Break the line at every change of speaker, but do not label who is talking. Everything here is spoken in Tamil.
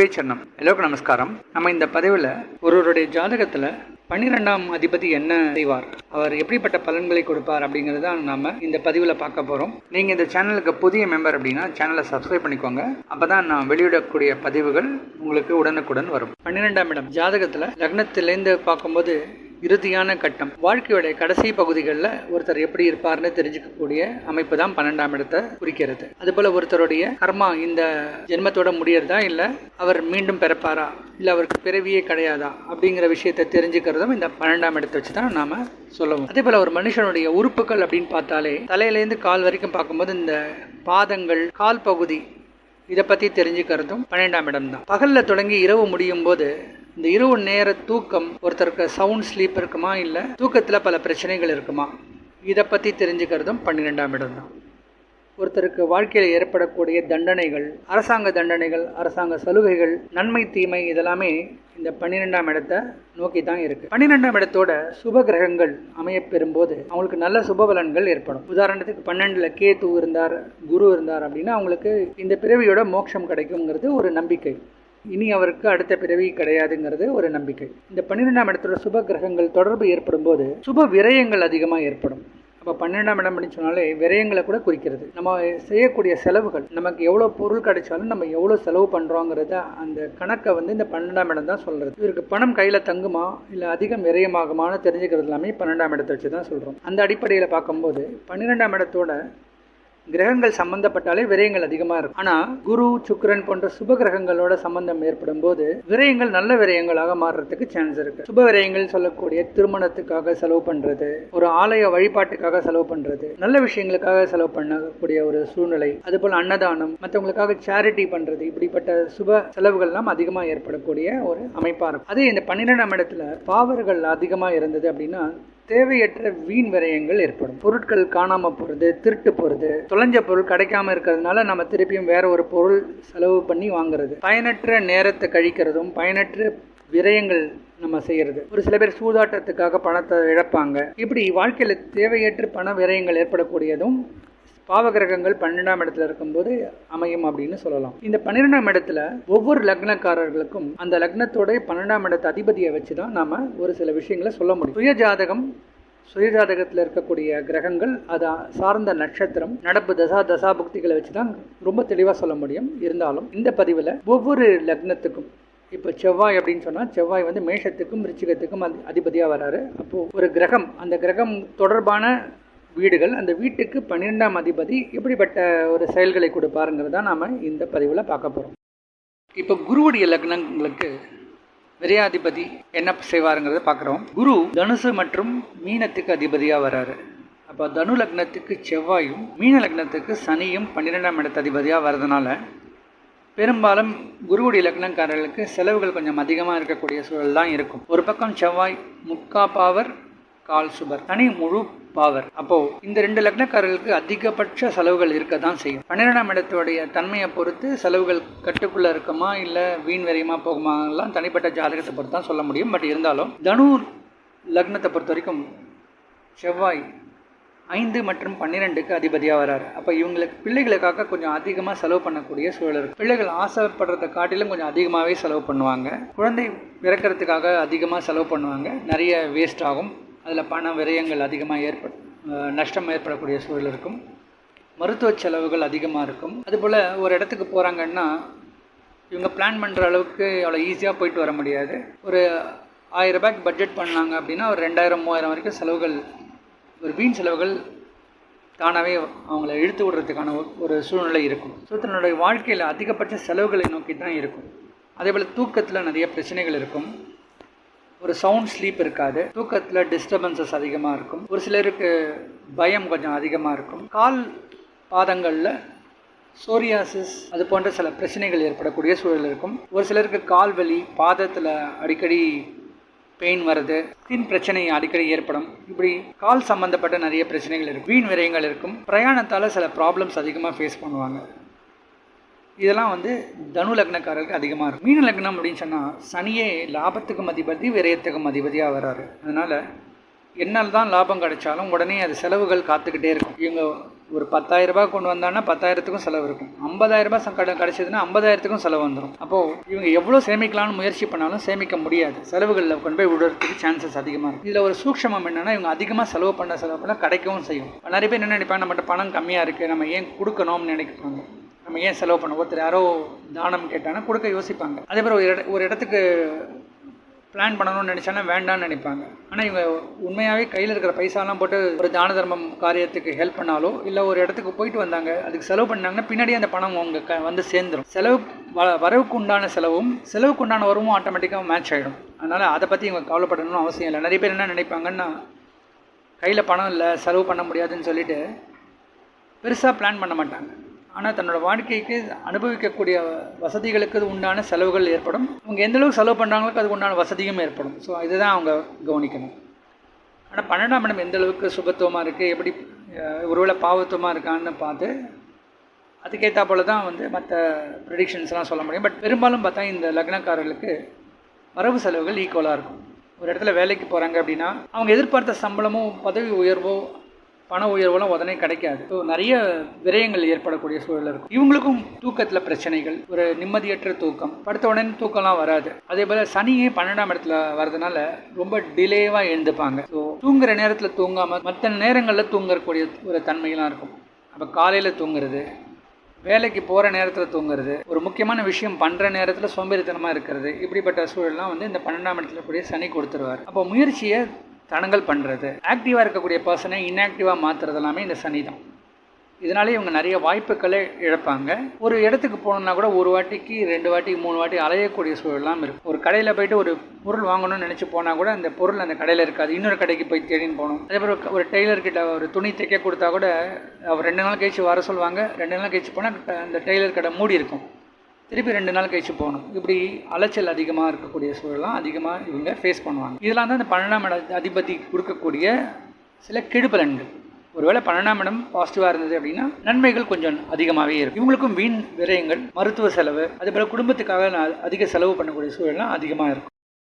குருவே சன்னம் எல்லோருக்கும் நமஸ்காரம். நம்ம இந்த பதிவில் ஒருவருடைய ஜாதகத்தில் பன்னிரெண்டாம் அதிபதி என்ன செய்வார்? அவர் எப்படிப்பட்ட பலன்களை கொடுப்பார் அப்படிங்கிறது தான் நாம இந்த பதிவில் பார்க்க போகிறோம் நீங்கள் இந்த சேனலுக்கு புதிய மெம்பர் அப்படின்னா சேனலை சப்ஸ்கிரைப் பண்ணிக்கோங்க. அப்போ தான் நான் வெளியிடக்கூடிய பதிவுகள் உங்களுக்கு உடனுக்குடன் வரும். பன்னிரெண்டாம் இடம் ஜாதகத்தில் லக்னத்திலேருந்து பார்க்கும்போது இறுதியான கட்டம். வாழ்க்கையுடைய கடைசி பகுதிகளில் ஒருத்தர் எப்படி இருப்பார்னு தெரிஞ்சுக்கக்கூடிய அமைப்பு தான் பன்னெண்டாம் இடத்தை குறிக்கிறது. அதுபோல் ஒருத்தருடைய கர்மா இந்த ஜென்மத்தோட முடியறதா இல்லை அவர் மீண்டும் பிறப்பாரா? இல்லை அவருக்கு பிறவியே கிடையாதா? அப்படிங்கிற விஷயத்தை தெரிஞ்சுக்கிறதும் இந்த பன்னெண்டாம் இடத்தை வச்சு தான் நாம சொல்லுவோம். அதே போல் ஒரு மனுஷனுடைய உறுப்புகள் அப்படின்னு பார்த்தாலே தலையிலேருந்து கால் வரைக்கும் பார்க்கும்போது இந்த பாதங்கள் கால் பகுதி இதை பற்றி தெரிஞ்சுக்கிறதும் பன்னெண்டாம் இடம் தான். பகலில் தொடங்கி இரவு முடியும் போது இந்த இரவு நேர தூக்கம் ஒருத்தருக்கு சவுண்ட் ஸ்லீப் இருக்குமா இல்லை தூக்கத்தில் பல பிரச்சனைகள் இருக்குமா? இதை பற்றி தெரிஞ்சுக்கிறதும் பன்னிரெண்டாம் இடம் தான். ஒருத்தருக்கு வாழ்க்கையில் ஏற்படக்கூடிய தண்டனைகள் அரசாங்க தண்டனைகள் அரசாங்க சலுகைகள் நன்மை தீமை இதெல்லாமே இந்த பன்னிரெண்டாம் இடத்தை நோக்கி தான் இருக்கு. பன்னிரெண்டாம் இடத்தோட சுப கிரகங்கள் அமைய பெறும்போது அவங்களுக்கு நல்ல சுப பலன்கள் ஏற்படும். உதாரணத்துக்கு பன்னெண்டுல கேத்து இருந்தார் குரு இருந்தார் அப்படின்னா அவங்களுக்கு இந்த பிறவியோட மோட்சம் கிடைக்குங்கிறது ஒரு நம்பிக்கை. இனி அவருக்கு அடுத்த பிறவி கிடையாதுங்கிறது ஒரு நம்பிக்கை. இந்த பன்னிரெண்டாம் இடத்துல சுப கிரகங்கள் தொடர்பு ஏற்படும் போது சுப விரயங்கள் அதிகமாக ஏற்படும். அப்போ பன்னெண்டாம் இடம் அப்படின்னு சொன்னாலே விரயங்களை கூட குறிக்கிறது. நம்ம செய்யக்கூடிய செலவுகள் நமக்கு எவ்வளோ பொருள் கிடைச்சாலும் நம்ம எவ்வளோ செலவு பண்ணுறோங்கிறத அந்த கணக்கை வந்து இந்த பன்னெண்டாம் இடம் தான் சொல்கிறது இவருக்கு பணம் கையில் தங்குமா இல்லை அதிகம் விரயமாகுமான்னு தெரிஞ்சுக்கிறது எல்லாமே பன்னெண்டாம் இடத்தை வச்சு தான் சொல்கிறோம் அந்த அடிப்படையில் பார்க்கும்போது பன்னிரெண்டாம் இடத்தோட கிரகங்கள் சம்பந்தப்பட்டாலே விரயங்கள் அதிகமாக இருக்கும். ஆனால் குரு சுக்கரன் போன்ற சுப கிரகங்களோட சம்பந்தம் ஏற்படும் போது விரயங்கள் நல்ல விரயங்களாக மாறுறதுக்கு சான்ஸ் இருக்கு. சுப விரயங்கள் சொல்லக்கூடிய திருமணத்துக்காக செலவு பண்றது ஒரு ஆலய வழிபாட்டுக்காக செலவு பண்றது நல்ல விஷயங்களுக்காக செலவு பண்ணக்கூடிய ஒரு சூழ்நிலை அது போல அன்னதானம் மற்றவங்களுக்காக சேரிட்டி பண்றது இப்படிப்பட்ட சுப செலவுகள்லாம் அதிகமாக ஏற்படக்கூடிய ஒரு அமைப்பாக இருக்கும். அதே இந்த பன்னிரெண்டாம் இடத்துல பாவர்கள் அதிகமாக இருந்தது அப்படின்னா தேவையற்ற வீண் விரயங்கள் ஏற்படும். பொருட்கள் காணாம போறது திருட்டு போறது தொலைஞ்ச பொருள் கிடைக்காம இருக்கிறதுனால நம்ம திருப்பியும் வேற ஒரு பொருள் செலவு பண்ணி வாங்குறது. பயனற்ற நேரத்தை கழிக்கிறதும் பயனற்ற விரயங்கள் நம்ம செய்யறது. ஒரு சில பேர் சூதாட்டத்துக்காக பணத்தை இழப்பாங்க. இப்படி வாழ்க்கையில தேவையற்ற பண விரயங்கள் ஏற்படக்கூடியதும் பாவகிரகங்கள் பன்னெண்டாம் இடத்துல இருக்கும்போது அமையும் அப்படின்னு சொல்லலாம். இந்த பன்னிரெண்டாம் இடத்துல ஒவ்வொரு லக்னக்காரர்களுக்கும் அந்த லக்னத்தோட பன்னெண்டாம் இடத்து அதிபதியை வச்சு தான் நாம ஒரு சில விஷயங்களை சொல்ல முடியும். சுய ஜாதகம் சுயஜாதகத்தில் இருக்கக்கூடிய கிரகங்கள் அது சார்ந்த நட்சத்திரம் நடப்பு தசா தசா புக்திகளை வச்சு தான் ரொம்ப தெளிவாக சொல்ல முடியும். இருந்தாலும் இந்த பதிவில் ஒவ்வொரு லக்னத்துக்கும் இப்போ செவ்வாய் அப்படின்னு சொன்னால் செவ்வாய் வந்து மேஷத்துக்கும் ரிச்சிகத்துக்கும் அதிபதியாக வராரு. அப்போது ஒரு கிரகம் அந்த கிரகம் தொடர்பான வீடுகள் அந்த வீட்டுக்கு பன்னிரெண்டாம் அதிபதி எப்படிப்பட்ட ஒரு செயல்களை கொடுப்பாருங்கிறத நாம் இந்த பதிவில் பார்க்க போகிறோம் இப்போ குருவுடைய லக்னங்களுக்கு விரையாதிபதி என்ன செய்வாருங்கிறத பார்க்குறோம். குரு தனுசு மற்றும் மீனத்துக்கு அதிபதியாக வராரு. அப்போ தனு லக்னத்துக்கு செவ்வாயும் மீன லக்னத்துக்கு சனியும் பன்னிரெண்டாம் இடத்து அதிபதியாக வர்றதுனால பெரும்பாலும் குருவுடைய லக்னக்காரர்களுக்கு செலவுகள் கொஞ்சம் அதிகமாக இருக்கக்கூடிய சூழல் தான் இருக்கும். ஒரு பக்கம் செவ்வாய் முக்கா பாவர் கால் சுபர் தனி முழு பாவர் அப்போ இந்த ரெண்டு லக்னக்காரர்களுக்கு அதிகபட்ச செலவுகள் இருக்க தான் செய்யும். பன்னிரெண்டாம் இடத்துடைய தன்மையை பொறுத்து செலவுகள் கட்டுக்குள்ள இருக்குமா இல்லை வீண் வரையுமா போகுமாலாம் தனிப்பட்ட ஜாதகத்தை பொறுத்து தான் சொல்ல முடியும். பட் இருந்தாலும் தனு லக்னத்தை பொறுத்த வரைக்கும் செவ்வாய் ஐந்து மற்றும் பன்னிரெண்டுக்கு அதிபதியாக வராரு. அப்போ இவங்களுக்கு பிள்ளைகளுக்காக கொஞ்சம் அதிகமாக செலவு பண்ணக்கூடிய சூழல் இருக்கு. பிள்ளைகள் ஆசைப்படுறதை காட்டிலும் கொஞ்சம் அதிகமாகவே செலவு பண்ணுவாங்க. குழந்தை பிறக்கிறதுக்காக அதிகமாக செலவு பண்ணுவாங்க. நிறைய வேஸ்ட் ஆகும். அதில் பண விரயங்கள் அதிகமாக ஏற்பட் நஷ்டம் ஏற்படக்கூடிய சூழல் இருக்கும். மருத்துவ செலவுகள் அதிகமாக இருக்கும். அதுபோல் ஒரு இடத்துக்கு போகிறாங்கன்னா இவங்க பிளான் பண்ணுற அளவுக்கு அவ்வளோ ஈஸியாக போயிட்டு வர முடியாது. ஒரு ஆயிரம் ரூபாய்க்கு பட்ஜெட் பண்ணாங்க அப்படின்னா ஒரு ரெண்டாயிரம் மூவாயிரம் வரைக்கும் செலவுகள் ஒரு வீண் செலவுகள் தானாகவே அவங்கள இழுத்து விடுறதுக்கான ஒரு சூழ்நிலை இருக்கும். ஸோ தன்னுடைய வாழ்க்கையில் அதிகபட்ச செலவுகளை நோக்கி தான் இருக்கும். அதே போல் தூக்கத்தில் நிறைய பிரச்சனைகள் இருக்கும். ஒரு சவுண்ட் ஸ்லீப் இருக்காது. தூக்கத்தில் டிஸ்டர்பன்சஸ் அதிகமாக இருக்கும். ஒரு சிலருக்கு பயம் கொஞ்சம் அதிகமாக இருக்கும். கால் பாதங்களில் சோரியாசிஸ் அது போன்ற சில பிரச்சனைகள் ஏற்படக்கூடிய சூழல் இருக்கும். ஒரு சிலருக்கு கால் வலி பாதத்தில் அடிக்கடி பெயின் வருது ஸ்கின் பிரச்சனை அடிக்கடி ஏற்படும். இப்படி கால் சம்மந்தப்பட்ட நிறைய பிரச்சனைகள் இருக்கும். வீண் விரயங்கள் இருக்கும். பிரயாணத்தால் சில ப்ராப்ளம்ஸ் அதிகமாக ஃபேஸ் பண்ணுவாங்க. இதெல்லாம் வந்து தனு லக்னக்காரருக்கு அதிகமாக இருக்கும். மீன லக்னம் அப்படின்னு சொன்னால் சனியே லாபத்துக்கும் அதிபதி விரயத்துக்கும் அதிபதியாக வராரு. அதனால் என்னால் தான் லாபம் கிடைச்சாலும் உடனே அது செலவுகள் காத்துக்கிட்டே இருக்கும். இவங்க ஒரு பத்தாயிரரூபா கொண்டு வந்தாங்கன்னா பத்தாயிரத்துக்கும் செலவு இருக்கும். ஐம்பதாயிரரூபா சங்கடம் கிடச்சதுன்னா கிடைச்சதுன்னா ஐம்பதாயிரத்துக்கும் செலவு வந்துடும் அப்போது இவங்க எவ்வளோ சேமிக்கலாம்னு முயற்சி பண்ணாலும் சேமிக்க முடியாது. செலவுகளில் கொண்டு போய் விடுறதுக்கு சான்சஸ் அதிகமாக இருக்கும். இதில் ஒரு சூக்ஷமம் என்னென்னா இவங்க அதிகமாக செலவு பண்ண செலவு பண்ண கிடைக்கவும் செய்யும். நிறைய பேர் என்ன நினைப்பாங்க நம்மகிட்ட பணம் கம்மியாக இருக்குது நம்ம ஏன் கொடுக்கணும்னு நினைக்கிறாங்க நம்ம ஏன் செலவு பண்ண ஒருத்தர் யாரோ தானம் கேட்டாங்கன்னா கொடுக்க யோசிப்பாங்க. அதே மாதிரி ஒரு இட ஒரு இடத்துக்கு பிளான் பண்ணணும்னு நினச்சாலும் வேண்டாம்னு நினைப்பாங்க. ஆனால் இவங்க உண்மையாகவே கையில் இருக்கிற பைசாலாம் போட்டு ஒரு தான தர்மம் காரியத்துக்கு ஹெல்ப் பண்ணாலோ இல்லை ஒரு இடத்துக்கு போயிட்டு வந்தாங்க அதுக்கு செலவு பண்ணாங்கன்னா பின்னாடி அந்த பணம் உங்கள் க வந்து சேர்ந்துடும் செலவு வ வரவுக்கு உண்டான செலவும் செலவுக்கு உண்டான வரவும் ஆட்டோமேட்டிக்காக மேட்ச் ஆகிடும் அதனால் அதை பற்றி இவங்க கவலைப்படணும்னு அவசியம் இல்லை. நிறைய பேர் என்ன நினைப்பாங்கன்னா கையில் பணம் இல்லை செலவு பண்ண முடியாதுன்னு சொல்லிட்டு பெருசாக பிளான் பண்ண மாட்டாங்க. ஆனால் தன்னோட வாழ்க்கைக்கு அனுபவிக்கக்கூடிய வசதிகளுக்கு உண்டான செலவுகள் ஏற்படும். அவங்க எந்தளவுக்கு செலவு பண்ணுறாங்களோ அதுக்கு உண்டான வசதியும் ஏற்படும். ஸோ இதுதான் அவங்க கவனிக்கணும். ஆனால் பன்னெண்டாம் இடம் எந்த அளவுக்கு சுபத்துவமாக இருக்குது எப்படி ஒருவேளை பாவத்துவமாக இருக்கான்னு பார்த்து அதுக்கேற்றா போல தான் வந்து மற்ற ப்ரிடிக்ஷன்ஸ்லாம் சொல்ல முடியும். பட் பெரும்பாலும் பார்த்தா இந்த லக்னக்காரர்களுக்கு வரவு செலவுகள் ஈக்குவலாக இருக்கும். ஒரு இடத்துல வேலைக்கு போகிறாங்க அப்படின்னா அவங்க எதிர்பார்த்த சம்பளமோ பதவி உயர்வோ பண உயர்வெல்லாம் உடனே கிடைக்காது. ஸோ நிறைய விரயங்கள் ஏற்படக்கூடிய சூழல் இருக்கும். இவங்களுக்கும் தூக்கத்தில் பிரச்சனைகள் ஒரு நிம்மதியற்ற தூக்கம். படுத்த உடனே தூக்கம்லாம் வராது. அதே போல் சனியே பன்னெண்டாம் இடத்துல வரதுனால ரொம்ப டிலேவாக எழுந்துப்பாங்க. ஸோ தூங்குற நேரத்தில் தூங்காமல் மற்ற நேரங்களில் தூங்கக்கூடிய ஒரு தன்மையெல்லாம் இருக்கும். அப்போ காலையில் தூங்குறது வேலைக்கு போகிற நேரத்தில் தூங்குறது ஒரு முக்கியமான விஷயம் பண்ணுற நேரத்தில் சோம்பேறித்தனமாக இருக்கிறது இப்படிப்பட்ட சூழல்லாம் வந்து இந்த பன்னெண்டாம் இடத்துல கூடிய சனி கொடுத்துருவார். அப்போ முயற்சியை தனங்கள் பண்ணுறது ஆக்டிவாக இருக்கக்கூடிய பர்சனை இன்ஆக்டிவாக மாற்றுறது எல்லாமே இந்த சனி தான். இதனாலே இவங்க நிறைய வாய்ப்புகளை இழப்பாங்க. ஒரு இடத்துக்கு போகணுன்னா கூட ஒரு வாட்டிக்கு ரெண்டு வாட்டி மூணு வாட்டி அலையக்கூடிய சூழலாம் இருக்கும். ஒரு கடையில் போயிட்டு ஒரு பொருள் வாங்கணும்னு நினச்சி போனால் கூட அந்த பொருள் அந்த கடையில் இருக்காது. இன்னொரு கடைக்கு போய் தேடின்னு போகணும். அதே மாதிரி ஒரு- டெய்லர்கிட்ட ஒரு துணி தைக்க கொடுத்தா கூட அவர் ரெண்டு நாள் கழிச்சு வர சொல்லுவாங்க. ரெண்டு நாள் கழிச்சு போனால் அந்த டெய்லர் கடை மூடி இருக்கும். திருப்பி ரெண்டு நாள் கழிச்சு போகணும். இப்படி அலைச்சல் அதிகமாக இருக்கக்கூடிய சூழலாம் அதிகமாக இவங்க ஃபேஸ் பண்ணுவாங்க. இதெல்லாம் தான் இந்த பன்னெண்டாம் இட அதிபதி கொடுக்கக்கூடிய சில கெடுபலன்கள். ஒருவேளை பன்னெண்டாம் இடம் பாசிட்டிவாக இருந்தது அப்படின்னா நன்மைகள் கொஞ்சம் அதிகமாகவே இருக்கும். இவங்களுக்கும் வீண் விரயங்கள் மருத்துவ செலவு அதே போல் குடும்பத்துக்காக நான் அதிக செலவு பண்ணக்கூடிய சூழல்லாம் அதிகமாக இருக்கும்.